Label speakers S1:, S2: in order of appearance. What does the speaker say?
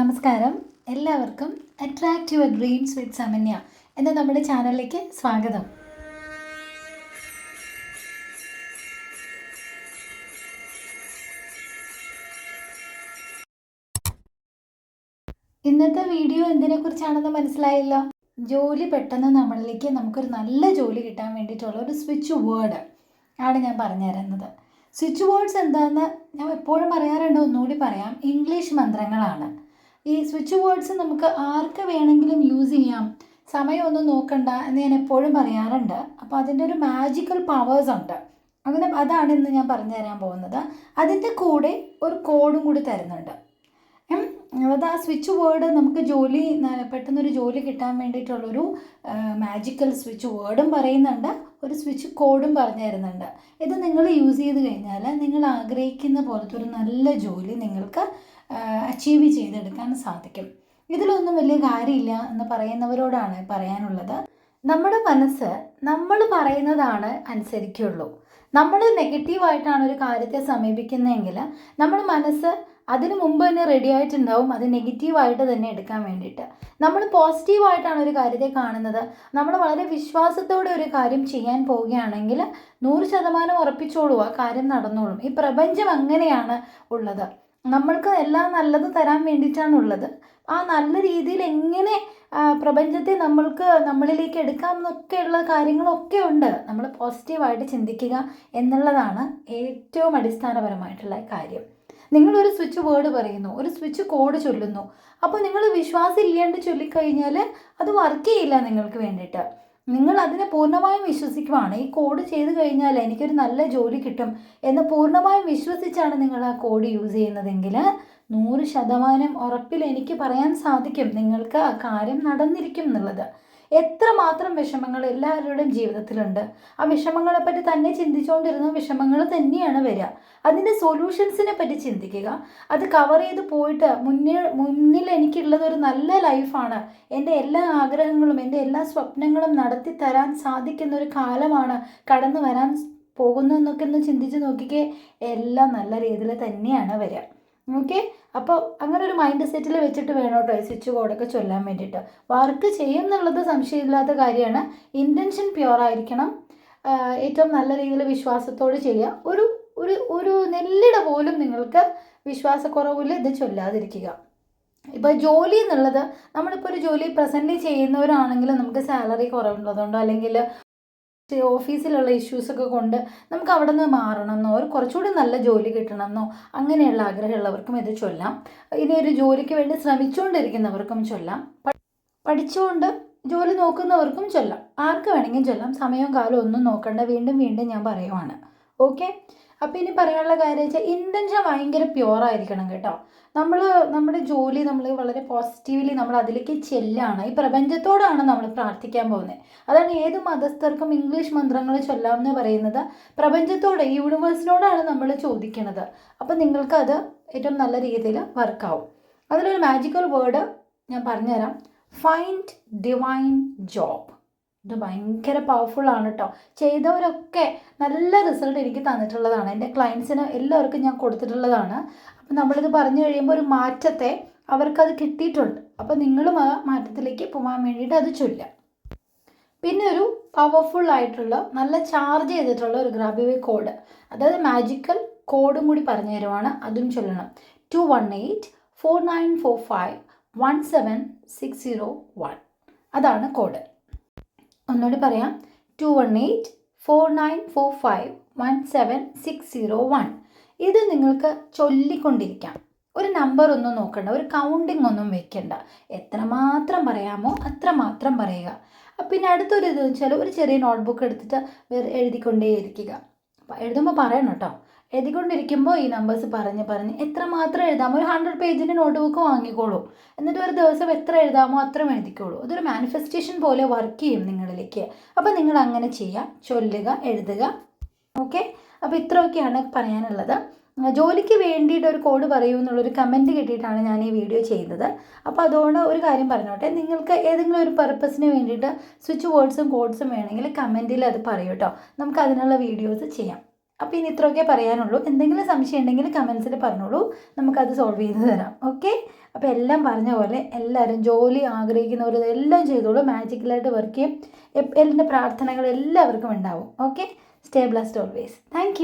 S1: നമസ്കാരം. എല്ലാവർക്കും attract your dreams with Samanya എന്ന നമ്മുടെ ചാനലിലേക്ക് സ്വാഗതം. ഇന്നത്തെ വീഡിയോ എന്തിനെ കുറിച്ചാണെന്ന് മനസ്സിലായല്ലോ? ജോലി പെട്ടെന്ന് നമ്മളിലേക്ക് നമുക്കൊരു നല്ല ജോലി കിട്ടാൻ വേണ്ടിയിട്ടുള്ള ഒരു സ്വിച്ച് വേർഡ് ആണ് ഞാൻ പറഞ്ഞു തരുന്നത്. സ്വിച്ച് വേർഡ്സ് എന്താണെന്ന് ഞാൻ എപ്പോഴും പറയാറുണ്ട്. ഒന്നുകൂടി പറയാം. ഇംഗ്ലീഷ് മന്ത്രങ്ങളാണ്. ഈ സ്വിച്ച് വേർഡ്സ് നമുക്ക് ആർക്ക് വേണമെങ്കിലും യൂസ് ചെയ്യാം. സമയമൊന്നും നോക്കണ്ട എന്ന് ഞാൻ എപ്പോഴും പറയാറുണ്ട്. അപ്പോൾ അതിന്റെ ഒരു മാജിക്കൽ പവേഴ്സ് ഉണ്ട്. അങ്ങനെ അതാണ് ഇന്ന് ഞാൻ പറഞ്ഞു തരാൻ പോകുന്നത്. അതിന്റെ കൂടെ ഒരു കോഡും കൂടി തരുന്നുണ്ട്. അതായത് അത് ആ സ്വിച്ച് വേർഡ് നമുക്ക് ജോലി പെട്ടെന്നൊരു ജോലി കിട്ടാൻ വേണ്ടിയിട്ടുള്ളൊരു മാജിക്കൽ സ്വിച്ച് വേർഡും പറയുന്നുണ്ട്. ഒരു സ്വിച്ച് കോഡും പറഞ്ഞു തരുന്നുണ്ട്. ഇത് നിങ്ങൾ യൂസ് ചെയ്ത് കഴിഞ്ഞാൽ നിങ്ങൾ ആഗ്രഹിക്കുന്ന പോലത്തെ ഒരു നല്ല ജോലി നിങ്ങൾക്ക് അച്ചീവ് ചെയ്തെടുക്കാൻ സാധിക്കും. ഇതിലൊന്നും വലിയ കാര്യമില്ല എന്ന് പറയുന്നവരോടാണ് പറയാനുള്ളത്. നമ്മുടെ മനസ്സ് നമ്മൾ പറയുന്നതാണ് അനുസരിക്കുള്ളൂ. നമ്മൾ നെഗറ്റീവായിട്ടാണ് ഒരു കാര്യത്തെ സമീപിക്കുന്നതെങ്കിൽ നമ്മുടെ മനസ്സ് അതിനു മുമ്പ് തന്നെ റെഡി ആയിട്ടുണ്ടാവും. അത് നെഗറ്റീവായിട്ട് തന്നെ എടുക്കാൻ വേണ്ടിയിട്ട്. നമ്മൾ പോസിറ്റീവായിട്ടാണ് ഒരു കാര്യത്തെ കാണുന്നത്. നമ്മൾ വളരെ വിശ്വാസത്തോടെ ഒരു കാര്യം ചെയ്യാൻ പോവുകയാണെങ്കിൽ നൂറ് ശതമാനം ഉറപ്പിച്ചോളൂ ആ കാര്യം നടന്നോളും. ഈ പ്രപഞ്ചം അങ്ങനെയാണ് ഉള്ളത്. നമ്മൾക്ക് എല്ലാം നല്ലത് തരാൻ വേണ്ടിയിട്ടാണുള്ളത്. ആ നല്ല രീതിയിൽ എങ്ങനെ പ്രപഞ്ചത്തെ നമ്മൾക്ക് നമ്മളിലേക്ക് എടുക്കാം എന്നൊക്കെയുള്ള കാര്യങ്ങളൊക്കെ ഉണ്ട്. നമ്മൾ പോസിറ്റീവായിട്ട് ചിന്തിക്കുക എന്നുള്ളതാണ് ഏറ്റവും അടിസ്ഥാനപരമായിട്ടുള്ള കാര്യം. നിങ്ങളൊരു സ്വിച്ച് വേർഡ് പറയുന്നു ഒരു സ്വിച്ച് കോഡ് ചൊല്ലുന്നു. അപ്പോൾ നിങ്ങൾ വിശ്വാസം ഇല്ലാണ്ട് ചൊല്ലിക്കഴിഞ്ഞാൽ അത് വർക്ക് ചെയ്യില്ല നിങ്ങൾക്ക് വേണ്ടിയിട്ട്. നിങ്ങൾ അതിനെ പൂർണമായും വിശ്വസിക്കുവാണ്. ഈ കോഡ് ചെയ്ത് കഴിഞ്ഞാൽ എനിക്കൊരു നല്ല ജോലി കിട്ടും എന്ന് പൂർണമായും വിശ്വസിച്ചാണ് നിങ്ങൾ ആ കോഡ് യൂസ് ചെയ്യുന്നതെങ്കിൽ നൂറ് ശതമാനം ഉറപ്പിൽ എനിക്ക് പറയാൻ സാധിക്കും നിങ്ങൾക്ക് ആ കാര്യം നടന്നിരിക്കും എന്നുള്ളത്. എത്രമാത്രം വിഷമങ്ങൾ എല്ലാവരുടെയും ജീവിതത്തിലുണ്ട്. ആ വിഷമങ്ങളെപ്പറ്റി തന്നെ ചിന്തിച്ചുകൊണ്ടിരുന്ന വിഷമങ്ങൾ തന്നെയാണ് വരിക. അതിന്റെ സൊല്യൂഷൻസിനെ പറ്റി ചിന്തിക്കുക. അത് കവർ ചെയ്ത് പോയിട്ട് മുന്നിൽ മുന്നിൽ എനിക്കുള്ളത് ഒരു നല്ല ലൈഫാണ് എന്റെ എല്ലാ ആഗ്രഹങ്ങളും എന്റെ എല്ലാ സ്വപ്നങ്ങളും നടത്തി തരാൻ സാധിക്കുന്ന ഒരു കാലമാണ് കടന്നു വരാൻ പോകുന്നതെന്നൊക്കെ ഒന്ന് ചിന്തിച്ച് നോക്കിക്കേ. എല്ലാം നല്ല രീതിയിൽ തന്നെയാണ് വരിക. ഓക്കെ അപ്പോൾ അങ്ങനെ ഒരു മൈൻഡ് സെറ്റിൽ വെച്ചിട്ട് വേണം കേട്ടോ ഈ സ്വിച്ച് കോഡൊക്കെ ചൊല്ലാൻ വേണ്ടിയിട്ട്. വർക്ക് ചെയ്യും എന്നുള്ളത് സംശയമില്ലാത്ത കാര്യമാണ്. ഇന്റൻഷൻ പ്യുവർ ആയിരിക്കണം. ഏറ്റവും നല്ല രീതിയിൽ വിശ്വാസത്തോട് ചെയ്യുക. ഒരു ഒരു ഒരു നെല്ലിട പോലും നിങ്ങൾക്ക് വിശ്വാസക്കുറവിൽ ഇത് ചൊല്ലാതിരിക്കുക. ഇപ്പോൾ ജോലി എന്നുള്ളത് നമ്മളിപ്പോൾ ഒരു ജോലി പ്രസന്റ് ചെയ്യുന്നവരാണെങ്കിൽ നമുക്ക് സാലറി കുറവുള്ളതുകൊണ്ടോ അല്ലെങ്കിൽ ഓഫീസിലുള്ള ഇഷ്യൂസൊക്കെ കൊണ്ട് നമുക്ക് അവിടെ നിന്ന് മാറണമെന്നോ ഒരു കുറച്ചുകൂടി നല്ല ജോലി കിട്ടണമെന്നോ അങ്ങനെയുള്ള ആഗ്രഹമുള്ളവർക്കും ഇത് ചൊല്ലാം. ഇനി ഒരു ജോലിക്ക് വേണ്ടി ശ്രമിച്ചുകൊണ്ടിരിക്കുന്നവർക്കും ചൊല്ലാം. പഠിച്ചുകൊണ്ട് ജോലി നോക്കുന്നവർക്കും ചൊല്ലാം. ആർക്ക് വേണമെങ്കിലും ചൊല്ലാം. സമയവും കാലവും ഒന്നും നോക്കണ്ട. വീണ്ടും വീണ്ടും ഞാൻ പറയുവാണ്. ഓക്കെ? അപ്പോൾ ഇനി പറയാനുള്ള കാര്യം വെച്ചാൽ ഇന്റൻഷൻ ഭയങ്കര പ്യുവർ ആയിരിക്കണം കേട്ടോ. നമ്മൾ നമ്മുടെ ജോലി നമ്മൾ വളരെ പോസിറ്റീവ്ലി നമ്മൾ അതിലേക്ക് ചെല്ലാണ്. ഈ പ്രപഞ്ചത്തോടാണ് നമ്മൾ പ്രാർത്ഥിക്കാൻ പോകുന്നത് അതാണ് ഏത് മതസ്ഥർക്കും ഇംഗ്ലീഷ് മന്ത്രങ്ങൾ ചൊല്ലാമെന്ന് പറയുന്നത്. പ്രപഞ്ചത്തോടെ യൂണിവേഴ്സിനോടാണ് നമ്മൾ ചോദിക്കുന്നത് അപ്പോൾ നിങ്ങൾക്കത് ഏറ്റവും നല്ല രീതിയിൽ വർക്കാവും അതിലൊരു മാജിക്കൽ വേർഡ് ഞാൻ പറഞ്ഞുതരാം. ഫൈൻഡ് ഡിവൈൻ ജോബ് ഇത് ഭയങ്കര ആണ് കേട്ടോ ചെയ്തവരൊക്കെ നല്ല റിസൾട്ട് എനിക്ക് തന്നിട്ടുള്ളതാണ്. എന്റെ ക്ലയൻസിന് എല്ലാവർക്കും ഞാൻ കൊടുത്തിട്ടുള്ളതാണ്. അപ്പം നമ്മളിത് പറഞ്ഞു കഴിയുമ്പോൾ ഒരു മാറ്റത്തെ അവർക്കത് കിട്ടിയിട്ടുണ്ട്. അപ്പോൾ നിങ്ങളും ആ മാറ്റത്തിലേക്ക് പോകാൻ വേണ്ടിയിട്ട് അത് ചൊല്ലുക. പിന്നെ ഒരു പവർഫുൾ ആയിട്ടുള്ള നല്ല ചാർജ് ചെയ്തിട്ടുള്ള ഒരു ഗ്രാബിവേ കോഡ് അതായത് മാജിക്കൽ കോഡും കൂടി പറഞ്ഞു തരുവാണ്. അതും ചൊല്ലണം. Two one eight four nine four five one seven six zero one അതാണ് കോഡ് ഒന്നുകൂടി പറയാം. Two one eight four nine four five one seven six zero one ഇത് നിങ്ങൾക്ക് ചൊല്ലിക്കൊണ്ടിരിക്കാം. ഒരു നമ്പർ ഒന്നും നോക്കണ്ട. ഒരു കൗണ്ടിങ് ഒന്നും വെക്കണ്ട. എത്രമാത്രം പറയാമോ അത്രമാത്രം പറയുക. പിന്നെ അടുത്തൊരു ഇത് വെച്ചാൽ ഒരു ചെറിയ നോട്ട്ബുക്ക് എടുത്തിട്ട് എഴുതിക്കൊണ്ടേ അപ്പോൾ എഴുതുമ്പോൾ പറയണം കേട്ടോ. എഴുതിക്കൊണ്ടിരിക്കുമ്പോൾ ഈ നമ്പേഴ്സ് പറഞ്ഞ് പറഞ്ഞ് എത്രമാത്രം എഴുതാമോ ഒരു ഹൺഡ്രഡ് പേജിന്റെ നോട്ട്ബുക്ക് വാങ്ങിക്കോളൂ. എന്നിട്ട് ഒരു ദിവസം എത്ര എഴുതാമോ അത്രയും എഴുതിക്കോളൂ. അതൊരു മാനിഫെസ്റ്റേഷൻ പോലെ വർക്ക് ചെയ്യും നിങ്ങളിലേക്ക്. അപ്പോൾ നിങ്ങൾ അങ്ങനെ ചെയ്യുക ചൊല്ലുക എഴുതുക. ഓക്കെ അപ്പോൾ ഇത്രയൊക്കെയാണ് പറയാനുള്ളത്. ജോലിക്ക് വേണ്ടിയിട്ട് ഒരു കോഡ് പറയൂ എന്നുള്ളൊരു കമന്റ് കിട്ടിയിട്ടാണ് ഞാൻ ഈ വീഡിയോ ചെയ്തത് അപ്പോൾ അതുകൊണ്ട് ഒരു കാര്യം പറഞ്ഞോട്ടെ. നിങ്ങൾക്ക് ഏതെങ്കിലും ഒരു പർപ്പസിന് വേണ്ടിയിട്ട് സ്വിച്ച് വേർഡ്സും കോഡ്സും വേണമെങ്കിൽ കമന്റിൽ അത് പറയൂ കേട്ടോ നമുക്ക് അതിനുള്ള വീഡിയോസ് ചെയ്യാം. അപ്പോൾ ഇനി ഇത്രയൊക്കെ പറയാനുള്ളൂ. എന്തെങ്കിലും സംശയം ഉണ്ടെങ്കിൽ കമൻസിൽ പറഞ്ഞോളൂ. നമുക്കത് സോൾവ് ചെയ്ത് തരാം. ഓക്കെ അപ്പോൾ എല്ലാം പറഞ്ഞ പോലെ എല്ലാവരും ജോലി ആഗ്രഹിക്കുന്നവർ എല്ലാം ചെയ്തോളൂ. മാജിക്കലായിട്ട് വർക്ക് ചെയ്യും. എന്റെ പ്രാർത്ഥനകൾ എല്ലാവർക്കും ഉണ്ടാവും. Okay stay blessed always thank